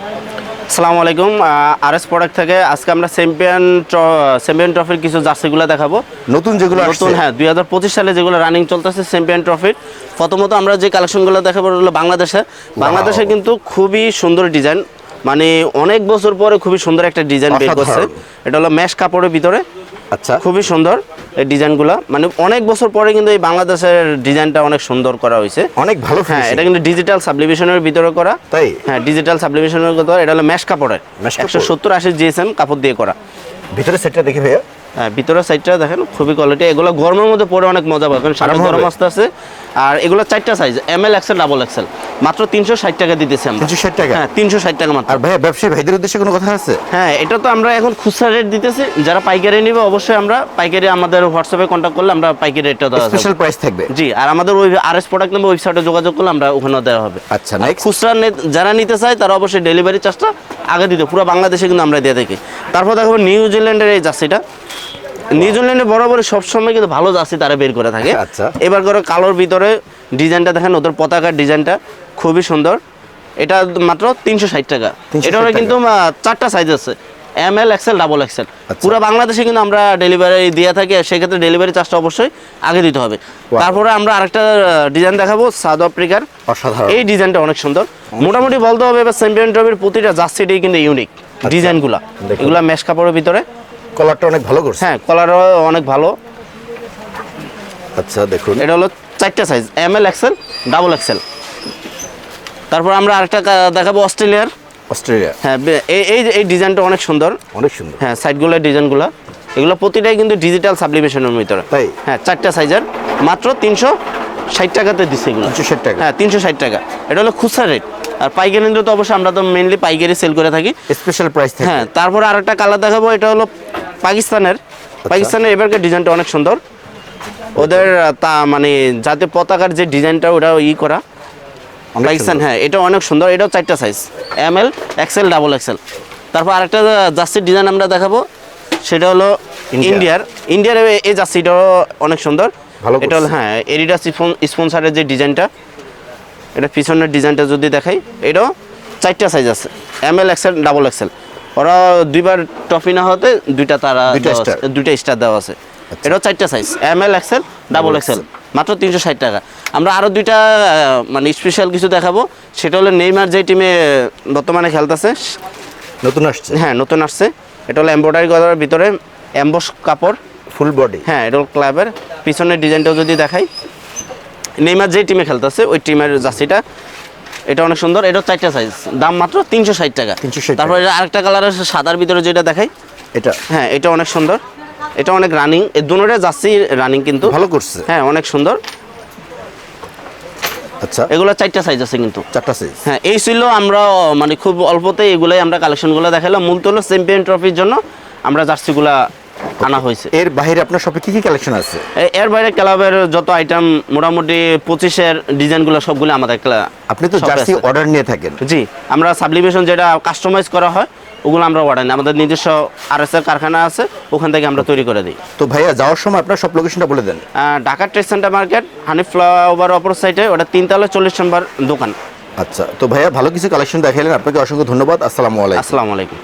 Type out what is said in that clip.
আসসালামু আলাইকুম আর S product থেকে আজকে আমরা চ্যাম্পিয়ন চ্যাম্পিয়ন ট্রফির কিছু জার্সিগুলো দেখাবো। নতুন যেগুলো নতুন হ্যাঁ দুই হাজার পঁচিশ সালে যেগুলো রানিং চলতেছে চ্যাম্পিয়ন ট্রফির প্রথমত আমরা যে কালেকশনগুলো দেখাবো হলো বাংলাদেশে। বাংলাদেশে কিন্তু খুবই সুন্দর ডিজাইন মানে অনেক বছর পরে খুবই সুন্দর একটা ডিজাইন বের করছে। এটা হলো ম্যাশ কাপড়ের ভিতরে। আচ্ছা। খুবই সুন্দর এই ডিজাইনগুলো। মানে অনেক বছর পরে কিন্তু এই বাংলাদেশের ডিজাইনটা অনেক সুন্দর করা হয়েছে। অনেক ভালো হ্যাঁ এটা কিন্তু ডিজিটাল সাবলিমেশনের ভিতরে করা। তাই? হ্যাঁ ডিজিটাল সাবলিমেশনের ভিতরে এটা হলো ম্যাশ কাপড়ের। একশো সত্তর আশি জিএসএম কাপড় দিয়ে করা। ভিতরে সেটটা দেখি ভাইয়া। ভিতরের সাইডটা দেখেন খুবই কোয়ালিটি এগুলো গরমের মধ্যে পরে অনেক মজা পাবে কারণ সামনে গরম। আসতে আছে। আর এগুলো চারটা size M L XL double XL মাত্র তিনশো ষাট টাকা দিতেছি আমরা। 360 টাকা? হ্যাঁ তিনশো ষাট টাকা মাত্র। আর ভাইয়া ব্যবসায়ী ভাইদের উদ্দেশ্যে কোনো কথা আছে? হ্যাঁ এটা তো আমরা এখন খুচরা রেট দিতেছি। যারা পাইকারি নিবে অবশ্যই আমরা পাইকারি আমাদের হোয়াটসঅ্যাপে কন্ট্যাক্ট করলে আমরা পাইকারি রেটটা দেওয়া স্পেশাল প্রাইস থাকবে? জি আর আমাদের ওই আর এস প্রোডাক্ট নাম্বার ওয়েবসাইটে যোগাযোগ করলে আমরা ওখানেও দেওয়া হবে। আচ্ছা খুচরা যারা নিতে চায় তারা অবশ্যই ডেলিভারি চার্জটা আগে দিতে পুরো বাংলাদেশে কিন্তু আমরা দিয়ে থাকি। তারপর দেখাবো নিউজিল্যান্ডের এই জার্সিটা। নিউজিল্যান্ডে বরাবর সবসময় কিন্তু ভালো জার্সি তারা বের করে থাকে। আচ্ছা। এবার করে কালোর ভিতরে ডিজাইনটা দেখেন ওদের পতাকার ডিজাইনটা খুবই সুন্দর। এটা মাত্র তিনশো ষাট টাকা। 360 এটা। কিন্তু চারটা সাইজ আছে। M L XL double XL আচ্ছা। পুরো বাংলাদেশে কিন্তু আমরা ডেলিভারি দিয়ে থাকি আর সেক্ষেত্রে ডেলিভারি চার্জটা অবশ্যই আগে দিতে হবে। তারপরে আমরা আরেকটা ডিজাইন দেখাবো সাউথ আফ্রিকার অসাধারণ। এই ডিজাইনটা অনেক সুন্দর। মোটামুটি বলতে হবে এবার চ্যাম্পিয়ন ট্রফির প্রতিটা জার্সিটাই কিন্তু ইউনিক ডিজাইনগুলা। এগুলা মেশ কাপড়ের ভিতরে। কলারটা অনেক ভালো করছে? হ্যাঁ কলারও অনেক ভালো। আচ্ছা দেখুন। এটা হলো চারটা size M L XL double XL তারপর আমরা আরেকটা দেখাবো অস্ট্রেলিয়ার। অস্ট্রেলিয়া। হ্যাঁ এই এই এই ডিজাইনটা অনেক সুন্দর। অনেক সুন্দর। হ্যাঁ সাইডগুলোর ডিজাইনগুলো। এগুলো প্রতিটাই কিন্তু ডিজিটাল সাবলিমেশনের ভিতরে। তাই? হ্যাঁ চারটা সাইজের মাত্র তিনশো ষাট টাকাতে দিচ্ছে এগুলো। 360 টাকা। হ্যাঁ তিনশো ষাট টাকা। এটা হলো খুচরা রেট আর পাইকারি তো অবশ্যই আমরা তো মেনলি পাইকারি সেল করে থাকি। স্পেশাল প্রাইস হ্যাঁ তারপরে আরেকটা কালার দেখাবো। এটা হলো পাকিস্তানের আচ্ছা। পাকিস্তানের এবারকার ডিজাইনটা অনেক সুন্দর। ওদের তা মানে জাতীয় পতাকার যে ডিজাইনটা ওটা ই করা। পাকিস্তান হ্যাঁ এটা অনেক সুন্দর এটাও চারটা size M L XL double XL তারপর আরেকটা জার্সির ডিজাইন আমরা দেখাবো সেটা হলো ইন্ডিয়ার। ইন্ডিয়ার। এই জার্সিটাও অনেক সুন্দর। ভালো এটা হলো হ্যাঁ এডিডাস স্পন্সারের যে ডিজাইনটা এটা পিছনের ডিজাইনটা যদি দেখাই এটাও চারটা সাইজ আছে M L XL double XL ওরা দুইবার টপি না হতে দুইটা তারা দুইটা। আচ্ছা। স্টার দেওয়া আছে। এটাও চারটা size M L XL double XL মাত্র তিনশো ষাট টাকা। আমরা আরও দুইটা মানে স্পেশাল কিছু দেখাবো সেটা হলো নেইমার যে টিমে বর্তমানে খেলতেছে নতুন আসছে। হ্যাঁ নতুন আসছে। এটা হলো এমব্রয়ডারি করার ভিতরে অ্যাম্বস কাপড়। ফুল বডি হ্যাঁ এটা হলো ক্লাবের পিছনের ডিজাইনটাও যদি দেখাই নেইমার যে টিমে খেলতেছে ওই টিমের জার্সিটা এটা অনেক সুন্দর এটা চারটা সাইজ দাম মাত্র তিনশো ষাট টাকা। 360 তারপর এটা আরেকটা কালার আছে সাদার ভিতরে যেটা দেখাই। এটা। হ্যাঁ এটা অনেক সুন্দর এটা অনেক রানিং এই দুটোটা জার্সি রানিং কিন্তু। ভালো করছে। হ্যাঁ অনেক সুন্দর। আচ্ছা। এগুলো চারটা সাইজ আছে কিন্তু। চারটা সাইজ হ্যাঁ এই ছিল আমরা মানে খুব অল্পতে এগুলাই আমরা কালেকশনগুলো দেখালাম। মূলত হলো চ্যাম্পিয়ন ট্রফির জন্য আমরা জার্সিগুলা আনা হয়েছে। এর বাইরে আপনার শপে কি কি কালেকশন আছে? এর বাইরে ক্লাবের যত আইটেম মোটামুটি পঁচিশের ডিজাইনগুলো সবগুলো আমাদের আপনি তো জার্সি অর্ডার নিয়ে থাকেন। জি আমরা সাবলিমেশন যেটা কাস্টমাইজ করা হয় ওগুলো আমরা অর্ডার নিই। আমাদের নিজস্ব আর এস কারখানা আছে ওখান থেকে আমরা তৈরি করে দিই। তো ভাইয়া যাওয়ার সময় আপনার সব লোকেশনটা বলে দেন। Dhaka trade centre market honey flower অপর সাইডে ওটা তিনতলা চল্লিশ নম্বর দোকান। আচ্ছা তো ভাইয়া ভালো কিছু কালেকশন দেখাইলেন। আপনাকে অসংখ্য ধন্যবাদ। আসসালামু আলাইকুম। আসসালামু আলাইকুম।